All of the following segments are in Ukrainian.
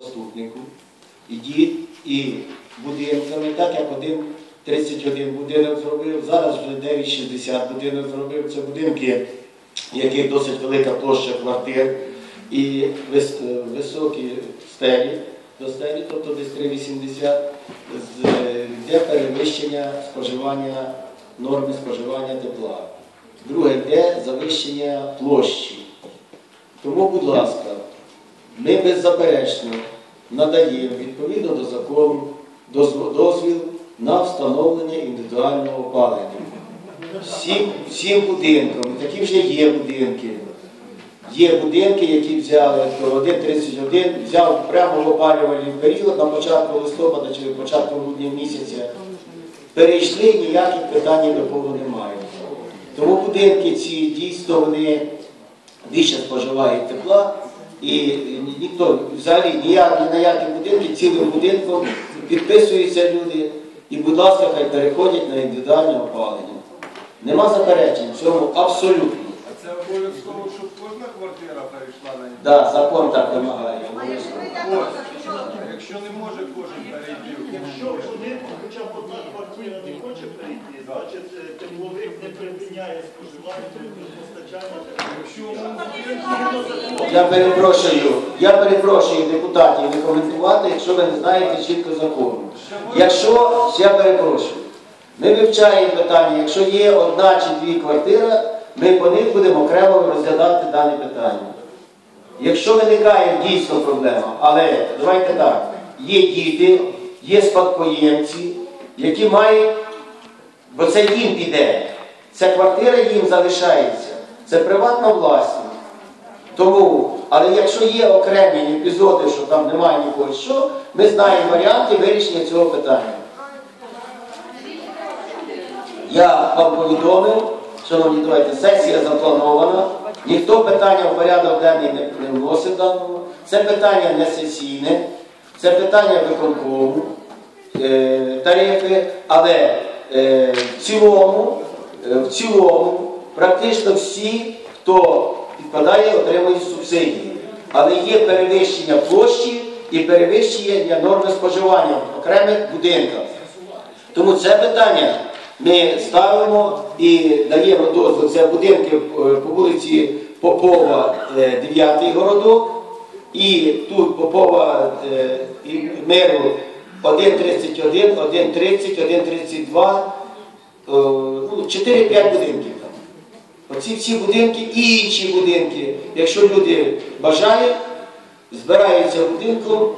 заступнику, ідіть і будинками, так як один 31 будинок зробив, зараз вже 960 будинок зробив. Це будинки, яких досить велика площа квартир і е, високі стелі до стелі, тобто десь 3,80, з- е, йде перевищення споживання, норми споживання тепла. Друге йде завищення площі. Тому, будь ласка, ми беззаперечно надаємо відповідно до закону дозвіл на встановлення індивідуального опалення. Всім, всім будинкам, такі вже є будинки. Є будинки, які взяли то 1,31, взяв прямо в опалювальний період на початку листопада чи початку грудня місяця. Перейшли, ніяких питань до кого немає. Тому будинки ці дійсно вони більше споживають тепла, і ніхто взагалі ніякі на які будинки цілим будинком підписуються люди, і, будь ласка, хай переходять на індивідуальне опалення. Нема заперечень в цьому абсолютно. А це обов'язково, щоб кожна квартира перейшла на інтернет? Да, закон так вимагає. Якщо не може кожен перейти, Якщо будинку хоча б одна квартира не хоче перейти, значить е, тепловик не припиняє споживання постачання. Я перепрошую, я перепрошую депутатів не коментувати, якщо ви не знаєте чітко закону. Якщо, я перепрошую, ми вивчаємо питання, якщо є одна чи дві квартири, ми по них будемо окремо розглядати дане питання. Якщо виникає дійсно проблема, але давайте так, є діти, є спадкоємці, які мають, бо це їм піде, ця квартира їм залишається, це приватна власність. Тому, але якщо є окремі епізоди, що там немає нікого що, ми знаємо варіанти вирішення цього питання. Я вам повідомив, шановні, давайте, сесія запланована, ніхто питання в порядок денний не, вносив даного. Це питання не сесійне, це питання виконкому, е, тарифи, але е, в цілому, е, в цілому, практично всі, хто підпадає, отримують субсидії. Але є перевищення площі і перевищення норми споживання в окремих будинках. Тому це питання ми ставимо і даємо дозвіл. Це будинки по вулиці Попова, 9 городок, і тут Попова е, і Миру 1,31, 1,30, 1,32, е, ну, 4-5 будинків. Оці всі будинки і інші будинки, якщо люди бажають, збираються в будинку,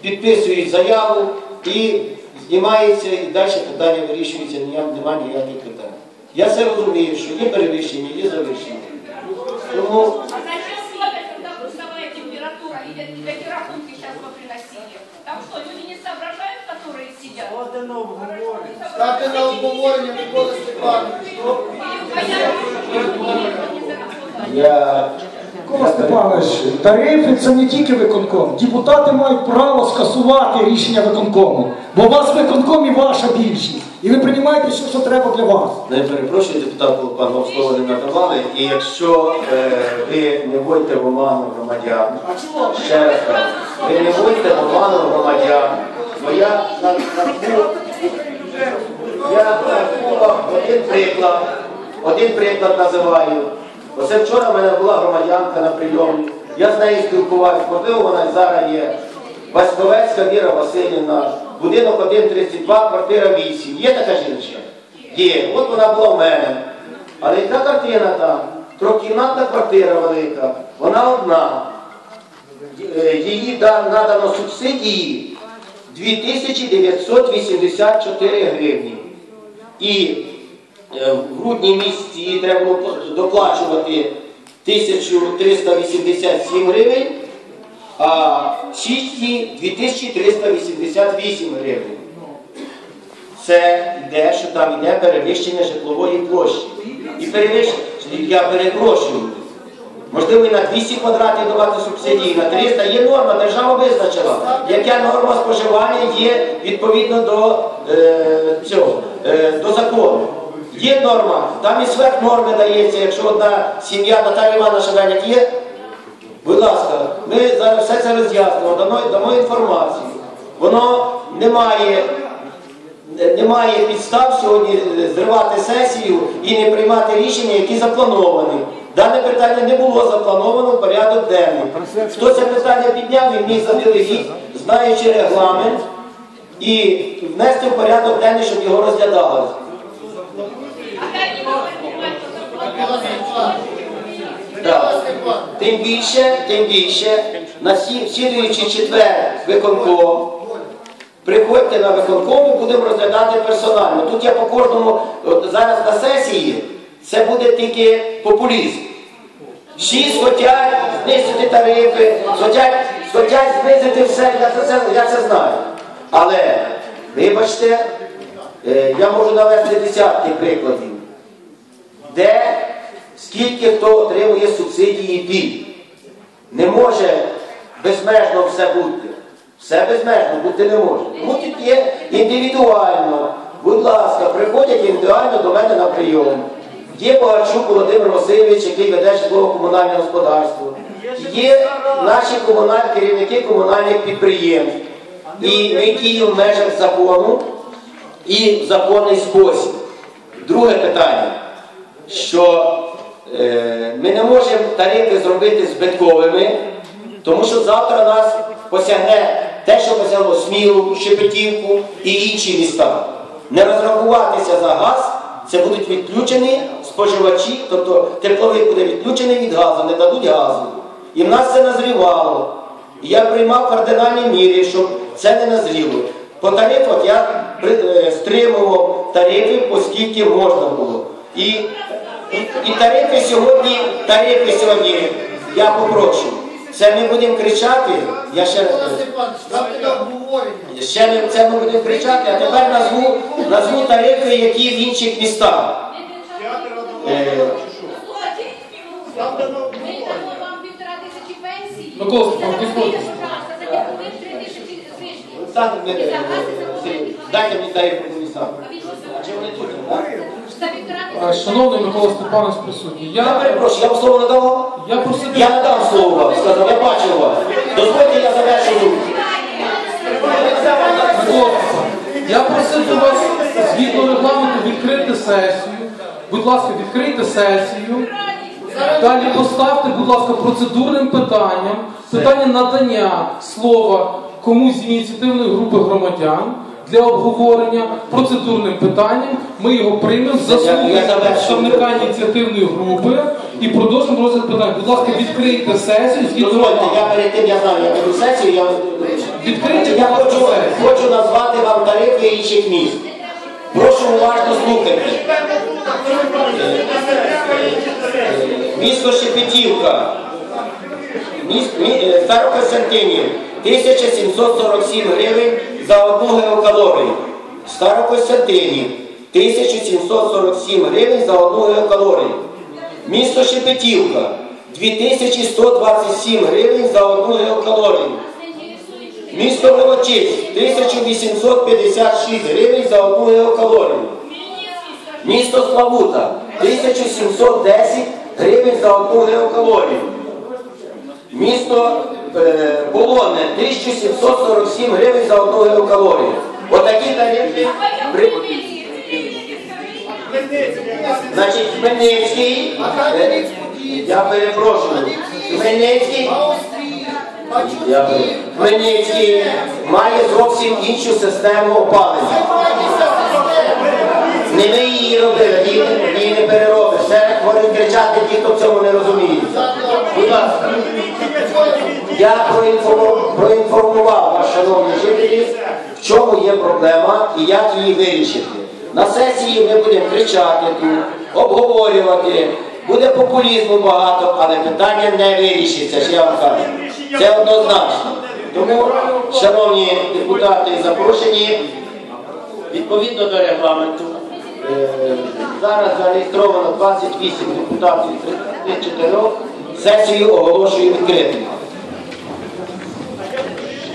підписують заяву і знімається, і далі питання вирішується, немає ніяких питань. Я це розумію, що є перевищення, є завищення. Тому Один обговорення. Ставте на обговорення Микола Степанович. я Микола Степанович, тарифи це не тільки виконком. Депутати мають право скасувати рішення виконкому. Бо у вас в виконкомі ваша більшість. І ви приймаєте все, що треба для вас. не перепрошую, депутат Лупан, вам слово не надавали. І якщо е, ви не вводите в оману громадян, ще раз кажу, ви не вводите в оману громадян, бо я на, назву, я один приклад, один приклад називаю. Оце вчора в мене була громадянка на прийомі. Я з нею спілкувався, можливо, вона і зараз є. Васьковецька Віра Васильівна, будинок 132, квартира 8. Є така жінка? Є. От вона була в мене. Але яка картина там? Трьохкімнатна квартира велика, вона одна. Е, Її надано субсидії 2984 гривні. І е, в грудні місяці їй треба було доплачувати 1387 гривень, а в січні 2388 гривень. Це йде, що там йде перевищення житлової площі. І перевищення, я перепрошую. Можливо, і на 200 квадратів давати субсидії, на 300. Є норма, держава визначила, яка норма споживання є відповідно до е, цього, е, до закону. Є норма, там і сверх норми дається, якщо одна сім'я Наталія Івановна Шевеняк є, Будь ласка, ми зараз все це роз'яснимо, дамо, дамо інформацію. Воно не має, немає підстав сьогодні зривати сесію і не приймати рішення, які заплановані. Дане питання не було заплановано в порядок денний. Хто це питання підняв, він міг заздалегідь, знаючи регламент, і внести в порядок денний, щоб його? Так. Тим більше, тим більше, на четвер виконком. Приходьте на виконком і будемо розглядати персонально. Тут я по кожному, зараз на сесії, це буде тільки популізм. Всі схотять знизити тарифи, схотять, знизити все, я це, я це знаю. Але, вибачте, е, я можу навести десятки прикладів де скільки хто отримує субсидії пільг. Не може безмежно все бути. Все безмежно бути не може. Тому тут є індивідуально. Будь ласка, приходять індивідуально до мене на прийом. Є Богарчук Володимир Васильович, який веде житлово-комунальне господарство. Є наші комунальні керівники комунальних підприємств. І ми діємо в межах закону і в законний спосіб. Друге питання що е, ми не можемо тарифи зробити збитковими, тому що завтра нас посягне те, що посягло Смілу, Шепетівку і інші міста. Не розрахуватися за газ, це будуть відключені споживачі, тобто тепловик буде відключений від газу, не дадуть газу. І в нас це назрівало. І я приймав кардинальні міри, щоб це не назріло. По тарифах я е, стримував тарифи, оскільки можна було. І, і тарифи сьогодні, тарифи сьогодні, я попрошу. Це ми будемо кричати, я ще, ще це ми будемо кричати, а тепер назву, назву тарифи, які в інших містах. Е, Ставте на Ми обговорення. дамо вам півтора тисячі пенсії. Микола Степанович, Заплатіть, пожалуйста, за тепловик три тисячі з лишнім. Олександр, І не- дайте мені містах. А він чи вони тут? так? Шановний Микола Степанович присутній, Я я, перепрошую, я вам слово надав? я просив Я не дам слово вам, сказав, я бачив вас. Дозвольте, я завершу думку. Я просив до вас згідно регламенту відкрити сесію. Будь ласка, відкрийте сесію. Далі поставте, будь ласка, процедурним питанням питання надання слова комусь з ініціативної групи громадян для обговорення процедурним питанням. Ми його приймемо за Я- я заслуги завершу. представника ініціативної групи і продовжимо розгляд питань. Будь ласка, відкрийте сесію Дозвольте, я перед тим, я знаю, я веду сесію, я Відкрийте, Я хочу, хочу назвати вам тарифи інших міст. Прошу уважно слухайте. Місто Шепетівка, Старокостянтинів, 1747 гривень за одну геокалорію. Старокостянтинів, 1747 гривень за одну геокалорію. Місто Шепетівка, 2127 гривень за одну геокалорію. Місто Волочиськ 1856 гривень за одну геокалорію. Місто Славута 1710 гривень за одну геокалорію. Місто е, Полонне 1747 гривень за одну геокалорію. Отакі тарифи. при- Значить, Хмельницький, е, я перепрошую, Хмельницький, має зовсім іншу систему опалення. Не ми її робили, її, не переробиш. Це можуть кричати ті, хто в цьому розуміється. Будь ласка. Я проінформував, вас, шановні жителі, в чому є проблема і як її вирішити. На сесії ми будемо кричати тут, обговорювати, буде популізму багато, але питання не вирішиться, ще я вам кажу. Це однозначно. Тому, шановні депутати запрошені, відповідно до регламенту, е, зараз зареєстровано 28 депутатів 34, сесію оголошую відкритою.